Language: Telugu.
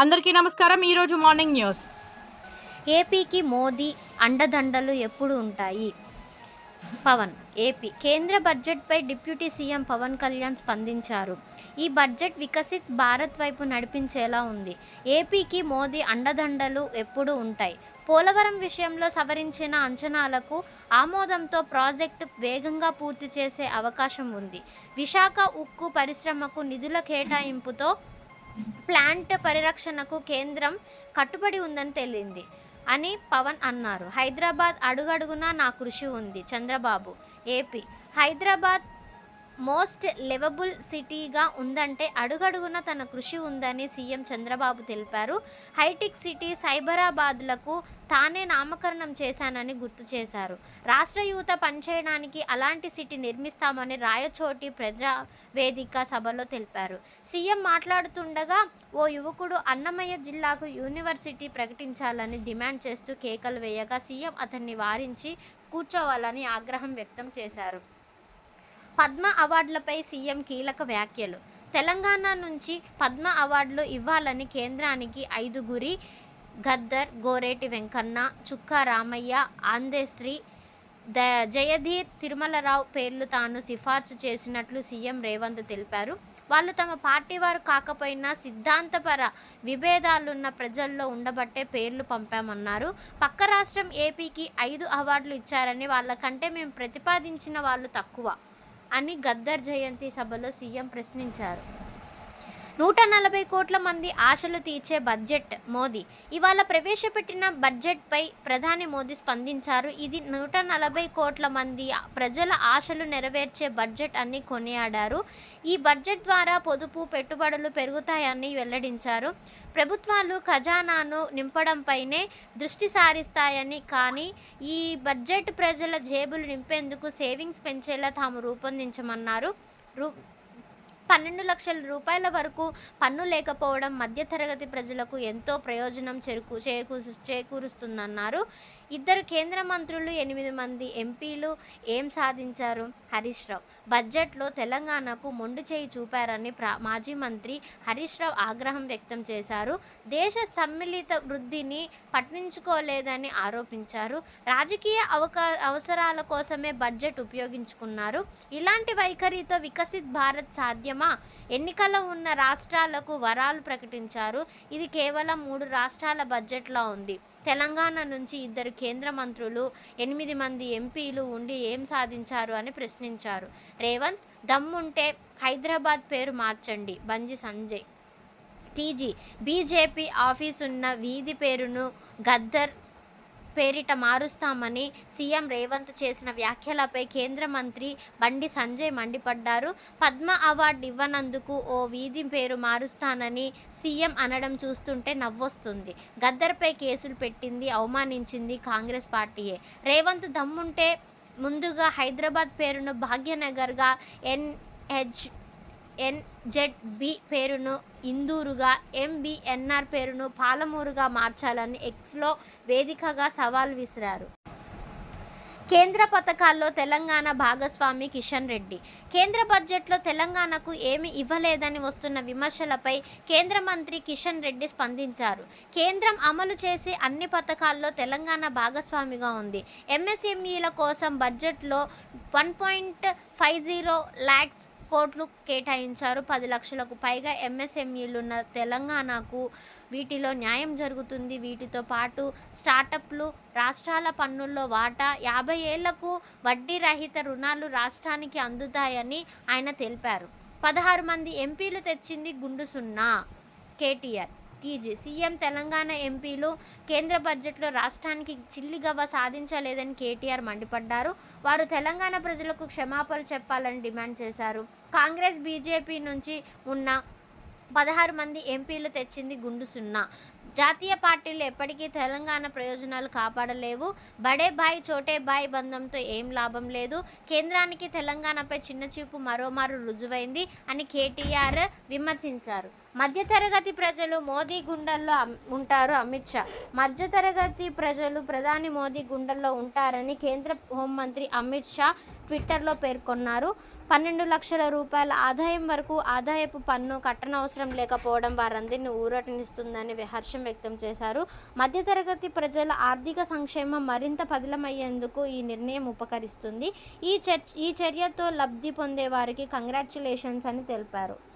అందరికీ నమస్కారం. ఈరోజు మార్నింగ్ న్యూస్. ఏపీకి మోదీ అండదండలు ఎప్పుడు ఉంటాయి? పవన్ ఏపీ కేంద్ర బడ్జెట్పై డిప్యూటీ సీఎం పవన్ కళ్యాణ్ స్పందించారు. ఈ బడ్జెట్ వికసిత్ భారత్ వైపు నడిపించేలా ఉంది. ఏపీకి మోదీ అండదండలు ఎప్పుడు ఉంటాయి? పోలవరం విషయంలో సవరించిన అంచనాలకు ఆమోదంతో ప్రాజెక్టు వేగంగా పూర్తి చేసే అవకాశం ఉంది. విశాఖ ఉక్కు పరిశ్రమకు నిధుల కేటాయింపుతో ప్లాంట్ పరిరక్షణకు కేంద్రం కట్టుబడి ఉందని తేలింది అని పవన్ అన్నారు. హైదరాబాద్ అడుగడుగునా నా కృషి ఉంది. Chandrababu AP. Hyderabad most livable సిటీగా ఉందంటే అడుగడుగున తన కృషి ఉందని సీఎం చంద్రబాబు తెలిపారు. హైటెక్ సిటీ సైబరాబాద్లకు తానే నామకరణం చేశానని గుర్తు చేశారు. రాష్ట్ర యువత పనిచేయడానికి అలాంటి సిటీ నిర్మిస్తామని రాయచోటి ప్రజా వేదిక సభలో తెలిపారు. సీఎం మాట్లాడుతుండగా ఓ యువకుడు అన్నమయ్య జిల్లాకు యూనివర్సిటీ ప్రకటించాలని డిమాండ్ చేస్తూ కేకలు వేయగా సీఎం అతన్ని వారించి కూర్చోవాలని ఆగ్రహం వ్యక్తం చేశారు. పద్మ అవార్డులపై సీఎం కీలక వ్యాఖ్యలు. తెలంగాణ నుంచి పద్మ అవార్డులు ఇవ్వాలని కేంద్రానికి ఐదుగురి గద్దర్ గోరేటి వెంకన్న చుక్కా రామయ్య ఆందేశ్రీ ద జయధీర్ తిరుమలరావు పేర్లు తాను సిఫార్సు చేసినట్లు సీఎం రేవంత్ తెలిపారు. వాళ్ళు తమ పార్టీ వారు కాకపోయినా సిద్ధాంతపర విభేదాలున్న ప్రజల్లో ఉండబట్టే పేర్లు పంపామన్నారు. పక్క రాష్ట్రం ఏపీకి ఐదు అవార్డులు ఇచ్చారని వాళ్ళకంటే మేము ప్రతిపాదించిన వాళ్ళు తక్కువ. అని గద్దర్ జయంతి సభలో సీఎం ప్రశ్నించారు. నూట నలభై కోట్ల మంది ఆశలు తీర్చే బడ్జెట్ మోదీ. ఇవాళ ప్రవేశపెట్టిన బడ్జెట్పై ప్రధాని మోదీ స్పందించారు. ఇది నూట నలభై కోట్ల మంది ప్రజల ఆశలు నెరవేర్చే బడ్జెట్ అని కొనియాడారు. ఈ బడ్జెట్ ద్వారా పొదుపు పెట్టుబడులు పెరుగుతాయని వెల్లడించారు. ప్రభుత్వాలు ఖజానాను నింపడంపైనే దృష్టి సారిస్తాయని కానీ ఈ బడ్జెట్ ప్రజల జేబులు నింపేందుకు సేవింగ్స్ పెంచేలా తాము రూపొందించమన్నారు. రూ పన్నెండు లక్షల రూపాయల వరకు పన్ను లేకపోవడం మధ్యతరగతి ప్రజలకు ఎంతో ప్రయోజనం చేరుకు చేకూ చేకూరుస్తుందన్నారు. ఇద్దరు కేంద్ర మంత్రులు ఎనిమిది మంది ఎంపీలు ఏం సాధించారు? హరీష్ రావు. బడ్జెట్లో తెలంగాణకు మొండి చేయి చూపారని ప్రా మాజీ మంత్రి హరీష్ రావు ఆగ్రహం వ్యక్తం చేశారు. దేశ సమ్మిళిత వృద్ధిని పట్టించుకోలేదని ఆరోపించారు. రాజకీయ అవకా అవసరాల కోసమే బడ్జెట్ ఉపయోగించుకున్నారు. ఇలాంటి వైఖరితో వికసిత్ భారత్ సాధ్యం సాధ్యమా ఎన్నికల ఉన్న రాష్ట్రాలకు వరాలు ప్రకటించారు. ఇది కేవలం మూడు రాష్ట్రాల బడ్జెట్లో ఉంది. తెలంగాణ నుంచి ఇద్దరు కేంద్ర మంత్రులు ఎనిమిది మంది ఎంపీలు ఉండి ఏం సాధించారు అని ప్రశ్నించారు. రేవంత్ దమ్ముంటే హైదరాబాద్ పేరు మార్చండి. Bandi Sanjay. TG BJP office ఉన్న వీధి పేరును గద్దర్ పేరిట మారుస్తామని సీఎం రేవంత్ చేసిన వ్యాఖ్యలపై కేంద్ర మంత్రి బండి సంజయ్ మండిపడ్డారు. పద్మ అవార్డు ఇవ్వనందుకు ఓ వీధి పేరు మారుస్తానని సీఎం అనడం చూస్తుంటే నవ్వొస్తుంది. గద్దర్పై కేసులు పెట్టింది అవమానించింది కాంగ్రెస్ పార్టీయే. రేవంత్ దమ్ముంటే ముందుగా హైదరాబాద్ పేరును భాగ్యనగర్గా ఎన్హెచ్ ఎన్జెడ్బి పేరును ఇందూరుగా ఎంబీఎన్ఆర్ పేరును పాలమూరుగా మార్చాలని ఎక్స్లో వేదికగా సవాల్ విసిరారు. కేంద్ర పథకాల్లో తెలంగాణ భాగస్వామి కిషన్ రెడ్డి. కేంద్ర బడ్జెట్లో తెలంగాణకు ఏమి ఇవ్వలేదని వస్తున్న విమర్శలపై కేంద్ర మంత్రి కిషన్ రెడ్డి స్పందించారు. కేంద్రం అమలు చేసే అన్ని పథకాల్లో తెలంగాణ భాగస్వామిగా ఉంది. ఎంఎస్ఎంఈల కోసం బడ్జెట్లో one point five zero lakhs కోట్లు కేటాయించారు. పది లక్షలకు పైగా ఎంఎస్ఎంఈలున్న తెలంగాణకు వీటిలో న్యాయం జరుగుతుంది. వీటితో పాటు స్టార్టప్లు రాష్ట్రాల పన్నుల్లో వాటా యాభై ఏళ్ళకు వడ్డీ రహిత రుణాలు రాష్ట్రానికి అందుతాయని ఆయన తెలిపారు. పదహారు మంది ఎంపీలు తెచ్చింది గుండు సున్నా కేటీఆర్. టీజీ సీఎం తెలంగాణ ఎంపీలు కేంద్ర బడ్జెట్లో రాష్ట్రానికి చిల్లిగవ్వ సాధించలేదని కేటీఆర్ మండిపడ్డారు. వారు తెలంగాణ ప్రజలకు క్షమాపణలు చెప్పాలని డిమాండ్ చేశారు. కాంగ్రెస్ బీజేపీ నుంచి ఉన్న పదహారు మంది ఎంపీలు తెచ్చింది గుండు సున్నా. జాతీయ పార్టీలు ఎప్పటికీ తెలంగాణ ప్రయోజనాలు కాపాడలేవు. బడే బాయ్ చోటే బాయ్ బంధంతో ఏం లాభం లేదు. కేంద్రానికి తెలంగాణపై చిన్న చూపు మరోమారు రుజువైంది అని కేటీఆర్ విమర్శించారు. మధ్యతరగతి ప్రజలు మోదీ గుండెల్లో ఉంటారు అమిత్ షా. మధ్యతరగతి ప్రజలు ప్రధాని మోదీ గుండెల్లో ఉంటారని కేంద్ర హోంమంత్రి అమిత్ షా ట్విట్టర్లో పేర్కొన్నారు. పన్నెండు లక్షల రూపాయల ఆదాయం వరకు ఆదాయపు పన్ను కట్టనవసరం లేకపోవడం వారందరినీ ఊరటనిస్తుందని హర్షం వ్యక్తం చేశారు. మధ్యతరగతి ప్రజల ఆర్థిక సంక్షేమం మరింత పదిలమయ్యేందుకు ఈ నిర్ణయం ఉపకరిస్తుంది. ఈ చర్చ ఈ చర్యతో లబ్ధి పొందే వారికి కంగ్రాచ్యులేషన్స్ అని తెలిపారు.